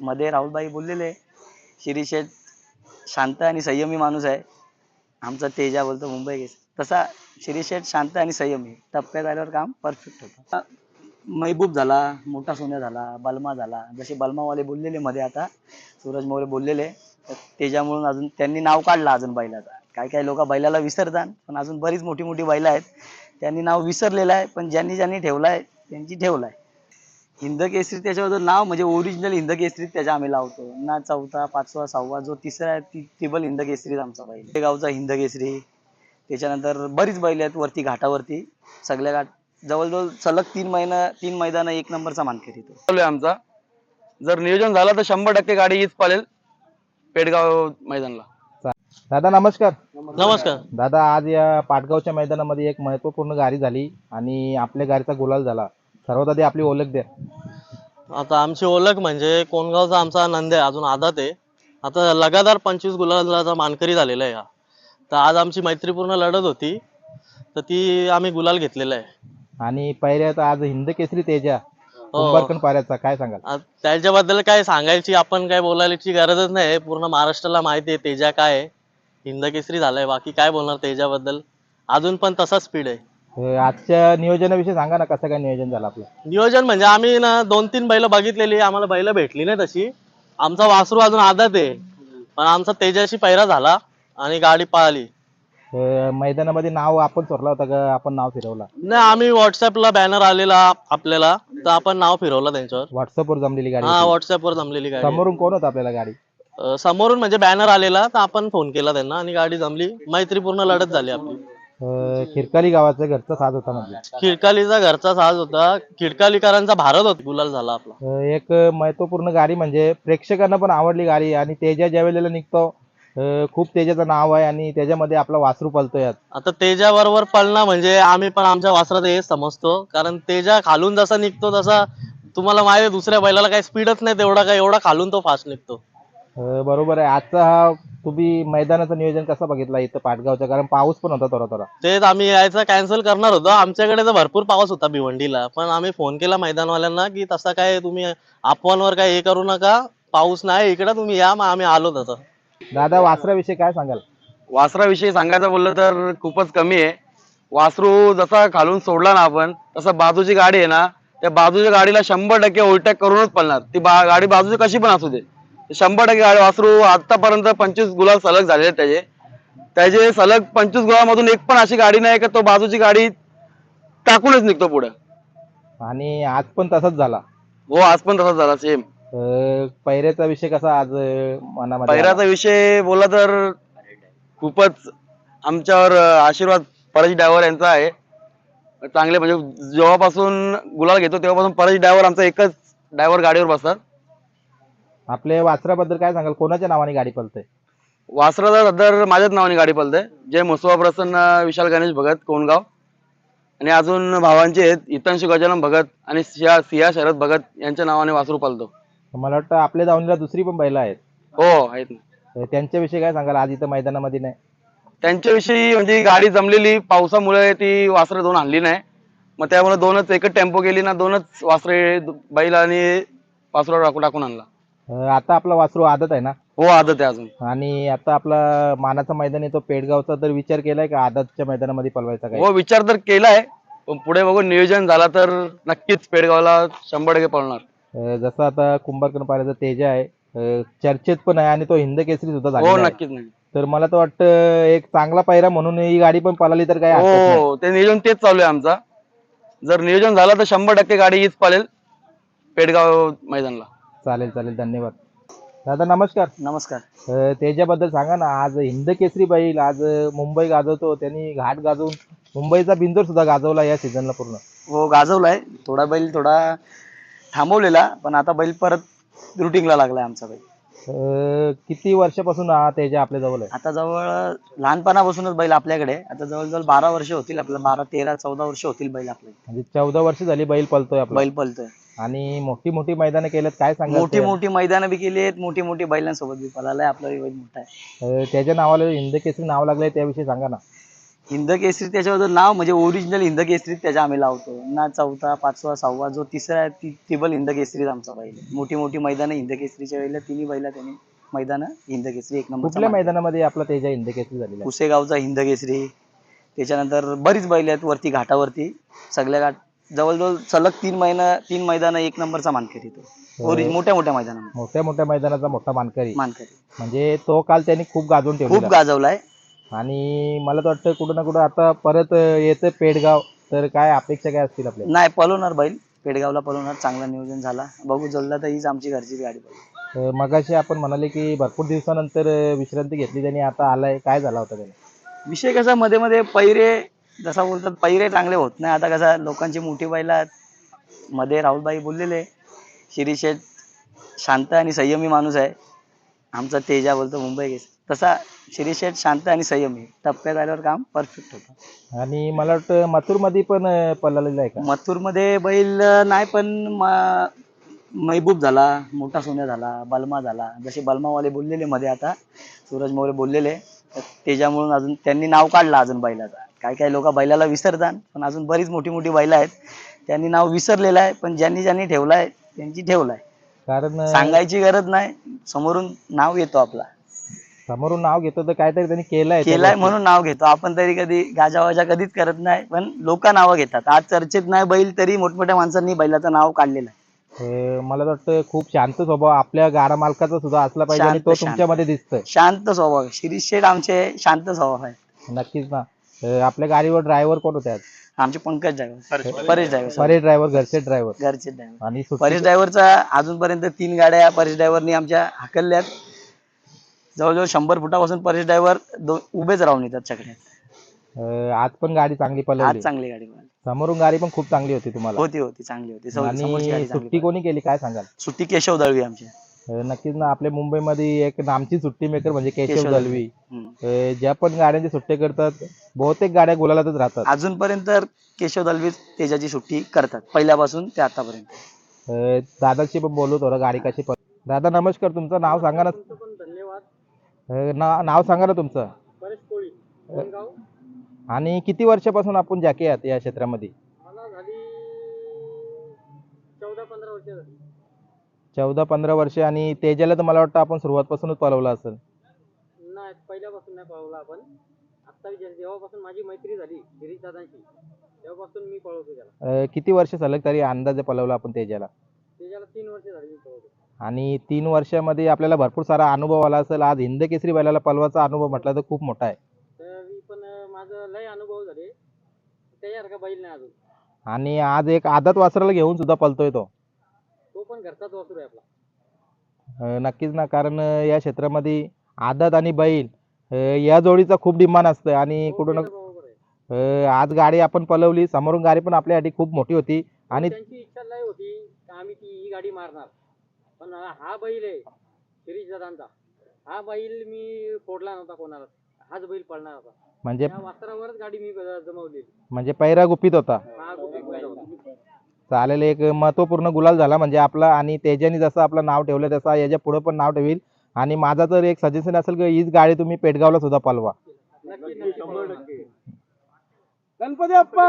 मध्ये राहुलबाई बोललेले शिरीष शेठ शांत आणि संयमी माणूस आहे. आमचा तेजा बोलतो मुंबई गेस तसा शिरीष शेठ शांत आणि संयमी. टप्प्यात आल्यावर काम परफेक्ट होतं. महबूब झाला मोठा सोन्या झाला बलमा झाला. जसे बलमावाले बोललेले मध्ये आता सूरज मोरे बोललेले तर त्याच्यामुळून अजून त्यांनी नाव काढलं अजून बैलाचा. काही काही लोक बैलाला विसरतात पण अजून बरीच मोठी मोठी बैल आहेत. त्यांनी नाव विसरलेलं आहे पण ज्यांनी ज्यांनी ठेवलं आहे त्यांची ठेवलं आहे. हिंद केसरी त्याच्याबद्दल नाव म्हणजे ओरिजिनल हिंद केसरी त्याच्या आम्ही लावतो. ना चौथा पाचवा सहावा जो तिसरा आहे ती टेबल हिंद केसरी आमचा बैल. ते गावचा हिंद केसरी. त्याच्यानंतर बरीच बैल आहेत वरती घाटावरती. सगळ्या घाट जवळजवळ सलग तीन महिना तीन मैदान एक नंबरचा मानकरी तो चालू आहे आमचा. जर नियोजन झालं तर शंभर टक्के गाडी हीच पालेल पेडगाव मैदानला. दादा नमस्कार. नमस्कार. दादा आज या पाटगावच्या मैदानामध्ये एक महत्त्वपूर्ण गाडी झाली आणि आपल्या गाडीचा गुलाल झाला. सर्वात आधी आपली ओळख द्या. आता आमची ओळख म्हणजे कोणगावचा आमचा नंद आहे अजून आदात आहे. आता लगातार पंचवीस गुलालाचा मानकरी झालेला आहे हा. तर आज आमची मैत्रीपूर्ण लढत होती. तर ती आम्ही गुलाल घेतलेला आहे. आणि पहिल्यात आज हिंद केसरी तेजा हो. पाऱ्याचा काय सांगाल? आ- त्याच्याबद्दल काय सांगायची आपण काय बोलायची गरजच नाही. पूर्ण महाराष्ट्राला माहिती आहे तेजा काय आहे. हिंद केसरी झालाय बाकी काय बोलणार तेजाबद्दल? अजून पण तसाच स्पीड आहे. आजच्या नियोजनाविषयी सांगा ना कसं काय नियोजन झालं आपलं? नियोजन म्हणजे आम्ही ना दोन तीन बैल बघितलेली आम्हाला बैल भेटली नाही तशी. आमचा वासरू अजून आदत आहे पण आमचा तेजाशी पैरा झाला आणि गाडी पळाली. मैदानामध्ये नाव आपण चोरला होता का? आपण नाव फिरवला? नाही आम्ही व्हॉट्सअपला बॅनर आलेला आपल्याला तर आपण नाव फिरवलं त्यांच्यावर. व्हॉट्सअपवर जमलेली गाडी हा होती. व्हॉट्सअपवर जमलेली गाडी. समोरून कोण होतं आपल्याला गाडी? अं, समोरून म्हणजे बॅनर आलेला तर आपण फोन केला त्यांना आणि गाडी जमली. मैत्रीपूर्ण लढत झाली आपली. अं, खिरकाली गावाचा घरचा साज होता म्हणजे. खिडकालीचा घरचा साज होता. खिडकालीकरांचा भारत होता गुलाल झाला आपला. अं, एक महत्त्वपूर्ण गाडी म्हणजे प्रेक्षकांना पण आवडली गाडी आणि तेजा ज्या वेळेला निघतो अं, खूप तेजाचं नाव आहे आणि त्याच्यामध्ये आपला वासरू पलतोय आज. आता तेजा बरोबर पळणं म्हणजे आम्ही पण आमच्या वासरात हे समजतो. कारण तेजा खालून जसा निघतो तसा तुम्हाला माहिती आहे, दुसऱ्या बैलाला काही स्पीडच नाही तेवढा काय एवढा खालून तो फास्ट निघतो. अं, बरोबर आहे. आजचा हा तुम्ही मैदानाचं नियोजन कसं बघितला इथं पाटगावचं? कारण पाऊस पण होता थोडा थोडा. तेच आम्ही यायचं कॅन्सल करणार होतो. आमच्याकडे तर भरपूर पाऊस होता भिवंडीला. पण आम्ही फोन केला मैदानवाल्यांना की तसा काय तुम्ही अफवांवर काय हे करू नका. पाऊस नाही इकडे तुम्ही या मग आम्ही आलो तसं. दादा वासराविषयी काय सांगाल? वासराविषयी सांगायचं बोललं तर खूपच कमी आहे. वासरू जसा खालून सोडला ना आपण तसं बाजूची गाडी आहे ना त्या बाजूच्या गाडीला शंभर टक्के ओव्हरटेक करूनच पळणार. ती बा गाडी बाजूची कशी पण असू दे. शंभर टक्के गाडी वासरू. आतापर्यंत पंचवीस गुलाब सलग झालेले त्याचे. त्याचे सलग पंचवीस गुलामधून एक पण अशी गाडी नाही का तो बाजूची गाडी टाकूनच निघतो पुढे. आणि आज पण तसाच झाला. हो आज पण तसाच झाला सेम पैऱ्याचा विषय कसा आज मनामध्ये? पैराचा विषय बोलला तर खूपच आमच्यावर आशीर्वाद पराजी ड्रायव्हर यांचा आहे. चांगले म्हणजे जेव्हापासून गुलाल घेतो तेव्हापासून पराजी ड्रायव्हर आमचा एकच ड्रायव्हर गाडीवर बसतात. आपल्या वासराबद्दल काय सांगाल? कोणाच्या नावाने गाडी पलतय? वासराचा सदर माझ्याच नावाने गाडी पळते जय मुसवा प्रसन्न विशाल गणेश भगत कोणगाव आणि अजून भावांचे आहेत हितांशु गजानन भगत आणि सिया सिया शरद भगत यांच्या नावाने वासरू पळतो मला वाटतं आपल्या दावणीला दुसरी पण बैल आहेत. हो आहेत ना. त्यांच्याविषयी काय सांगाल? आज इथं मैदानामध्ये नाही. त्यांच्याविषयी म्हणजे गाडी जमलेली पावसामुळे ती वासरं दोन आणली नाही. मग त्यामुळे दोनच एकच टेम्पो गेली ना दोनच वासरे बैल आणि वासरा टाकून टाकून आणला. आता आपला वासरू आदत आहे ना? हो आदत आहे अजून. आणि आता आपला मानाचा मैदान येतो पेडगावचा तर विचार केलाय का आदतच्या मैदानामध्ये पलवायचा काय? हो विचार तर केलाय पण पुढे बघून नियोजन झाला तर नक्कीच पेडगावला शंभर टक्के पळणार. अं, जसं आता कुंभारकन पाऱ्याचा तेजा आहे अं, चर्चेत पण आहे आणि तो हिंद केसरी सुद्धा हो आहे. नक्कीच नाही तर मला तर वाटतं एक चांगला पायरा म्हणून ही गाडी पण पळाली तर काय हरकत नाही. हो ते नियोजन तेच चालू आहे आमचा. जर नियोजन झालं तर शंभर टक्के गाडी हीच पाळेल पेडगाव मैदानला. चालेल चालेल. धन्यवाद. दादा नमस्कार. नमस्कार. अं, त्याच्याबद्दल सांगा ना आज हिंद केसरी बैल आज मुंबई गाजवतो त्यांनी घाट गाजवून मुंबईचा बिंदूर सुद्धा गाजवला या सीझनला पूर्ण. हो गाजवलाय. थोडा बैल थोडा थांबवलेला पण आता बैल परत रुटीनला लागलाय आमचा बैल. अं, किती वर्षापासून हा तेजा आपल्या जवळ आहे? आता जवळ लहानपणापासूनच बैल आपल्याकडे आहे. आता जवळजवळ बारा वर्ष होतील आपल्याला बारा तेरा चौदा वर्ष होतील बैल आपले. म्हणजे चौदा वर्ष झाली बैल पळतोय आपला. बैल पळतोय. आणि मोठी मोठी मैदानं केल्यात काय सांगा मोठी मोठी मैदानं बी केली आहेत मोठी मोठी बैलांसोबत बी पळालाय आपला बैल मोठा आहे. त्याच्या नावाला हिंद केसरी नाव लागलंय त्याविषयी सांगा ना. हिंद केसरी त्याच्याबद्दल नाव म्हणजे ओरिजिनल हिंद केसरी त्याच्या आम्ही लावतो. ना चौथा पाचवा सहावा जो तिसरा आहे ती टेबल हिंद केसरीच आमचा बैल आहे. मोठी मोठी मैदानं हिंद केसरीच्या वेळेला तिन्ही बैला त्यांनी मैदानं हिंद केसरी एक नंबर मैदानामध्ये आपला तेजा हिंद केसरी झालेला आहे? पुसेगावचा हिंद केसरी. त्याच्यानंतर बरीच बैल आहेत वरती घाटावरती. सगळ्या घाट जवळजवळ सलग तीन महिना तीन मैदानं एक नंबरचा मानकरी तो. ओरिजिन मोठ्या मोठ्या मैदानामध्ये मोठ्या मोठ्या मैदानाचा मोठा मानकरी. मानकरी. म्हणजे तो काल त्यांनी खूप गाजवून खूप ठेवला गाजवलाय. आणि मला तर वाटतं कुठं ना कुठं आता परत येतं पेडगाव. तर काय अपेक्षा काय असतील आपल्या नाही पळवणार बैल. पेडगावला पळवणार. चांगला नियोजन झाला. बघू जल्ला तर हीच आमची घरचीच गाडी पळवणार. मगाशी आपण म्हणाले की भरपूर दिवसानंतर विश्रांती घेतली त्यांनी. आता आलाय. काय झाला होता त्याने विषय कसा मध्ये मध्ये पैरे जसा बोलतात पैरे चांगले होत नाही. आता कसा लोकांची मोठी बैल आहेत मध्ये राहुलबाई बोललेले शिरीषेठ शांत आणि संयमी माणूस आहे. आमचा तेजा बोलतो मुंबई गेस तसा शिरीषेठ शांत आणि संयमी. टप्प्यात आल्यावर काम परफेक्ट होतं. आणि मला वाटतं मथुरमध्ये पण पळालेला आहे का? मथुरमध्ये बैल नाही पण म- महबूब झाला मोठा सोन्या झाला बलमा झाला. जसे बलमावाले बोललेले मध्ये आता सूरज मोरे बोललेले तर त्याच्यामुळून अजून त्यांनी नाव काढलं अजून बैलाचा. काही काही लोक बैलाला विसरतात पण अजून बरीच मोठी मोठी बैल आहेत. त्यांनी नाव विसरलेलं आहे पण ज्यांनी ज्यांनी ठेवलाय त्यांची ठेवलाय कारण अं, सांगायची गरज नाही समोरून नाव येतो आपला. समोरून नाव घेतो तर काहीतरी त्यांनी केलंय केलाय. म्हणून नाव घेतो. आपण तरी कधी गाजावाजा कधीच करत नाही पण लोक नावं घेतात. आज चर्चेत नाही बैल तरी मोठमोठ्या माणसांनी बैलाचं नाव काढलेलं आहे. मला वाटतं खूप शांत स्वभाव आपल्या गारा मालकाचा सुद्धा असला पाहिजे आणि शांत, तो शांत. तुमच्यामध्ये दिसतोय. शांत स्वभाव. आहे. शिरीष शेठ आमचे शांत स्वभाव आहे नक्कीच ना. अं, आपल्या गाडीवर ड्रायव्हर कोण होते आज आमचे Pankaj driver Paresh driver Paresh driver घरचे ड्रायव्हर घरचे ड्रायव्हर आणि सुट्टी- परेश ड्रायव्हरचा अजूनपर्यंत तीन गाड्या परेश ड्रायव्हरनी आमच्या हाकलल्यात. जवळजवळ शंभर फुटापासून परेश ड्रायव्हर दो उभेच राहून येतात अं, आज पण गाडी चांगली आज पळवली चांगली गाडी पळाली. समोरून गाडी पण खूप चांगली होती तुम्हाला. होती होती चांगली होती. समोरची आणि गाडी चांगली सुट्टी पळाली. कोणी केली? काय सांगाल? सुट्टी केशव दळवी आमची. नक्कीच ना आपल्या मुंबईमध्ये एक नामची सुट्टी मेकर म्हणजे केशव केशव दलवी. अं, ज्या पण गाड्यांची सुट्टी करतात बहुतेक गाड्या गुलालातच राहतात. अजूनपर्यंत केशव दळवी तेजाची सुट्टी करतात पहिल्यापासून ते आतापर्यंत. अं, दादाशी पण बोलू थोडं गाडी कशी पण दादा नमस्कार तुमचं नाव सांगा ना. ना- नाव सांगा ना तुमचं. अं, आणि किती वर्षापासून आपण जॅके आहात या क्षेत्रामध्ये? चौदा पंधरा वर्ष आणि तेजाला तर मला वाटतं आपण सुरुवातपासूनच पळवलं असेल. नाही पहिल्यापासून नाही पळवला आपण. आता जे- जेव्हापासून माझी मैत्री झाली गिरीश दादांशी तेव्हापासून मी पळवतो त्याला. अं, किती वर्ष सलग तरी अंदाजे पळवलं आपण तेजाला? त्याच्याला तीन वर्ष झाली मी पळवतो. आणि तीन वर्षामध्ये आपल्याला भरपूर सारा अनुभव आला असेल. आज हिंद केसरी बैलाला पळवाचा अनुभव म्हटला तर खूप मोठा आहे. तरी पण अं, माझं लय अनुभव झाले. त्याच्यासारखा बैल नाही अजून. आणि आज एक आदत वासराला घेऊन सुद्धा पळतोय तो तो. पण घरचाच वासरू आहे आपला. अं, नक्कीच ना कारण अं, या क्षेत्रामध्ये आदत आणि बैल अं, या जोडीचा खूप डिमांड असतं आणि हो, कुठं ना ते तर बरोबर आहे. अं, आज गाडी आपण पळवली समोरून गाडी पण आपल्यासाठी खूप मोठी होती आणि त्यांची इच्छा लय होती का आम्ही ती ही गाडी मारणार. पण हा बैल आहे शिरीष दादांचा. हा बैल मी फोडला नव्हता कोणाला हाच बैल पळणार होता. म्हणजे त्या वासरावरच गाडी मी अं, जमवलेली. म्हणजे पैरा गुपित होता. हा गोपी बैल होता. चालेल एक महत्त्वपूर्ण गुलाल झाला म्हणजे आपला आणि तेजाने जसं आपलं नाव ठेवलं तसं याच्यापुढे पण नाव ठेवील. आणि माझा तर एक सजेशन असेल की हीच गाडी तुम्ही पेटगावला सुद्धा पळवा नक्की नक्की पळवणार. गणपती अप्पा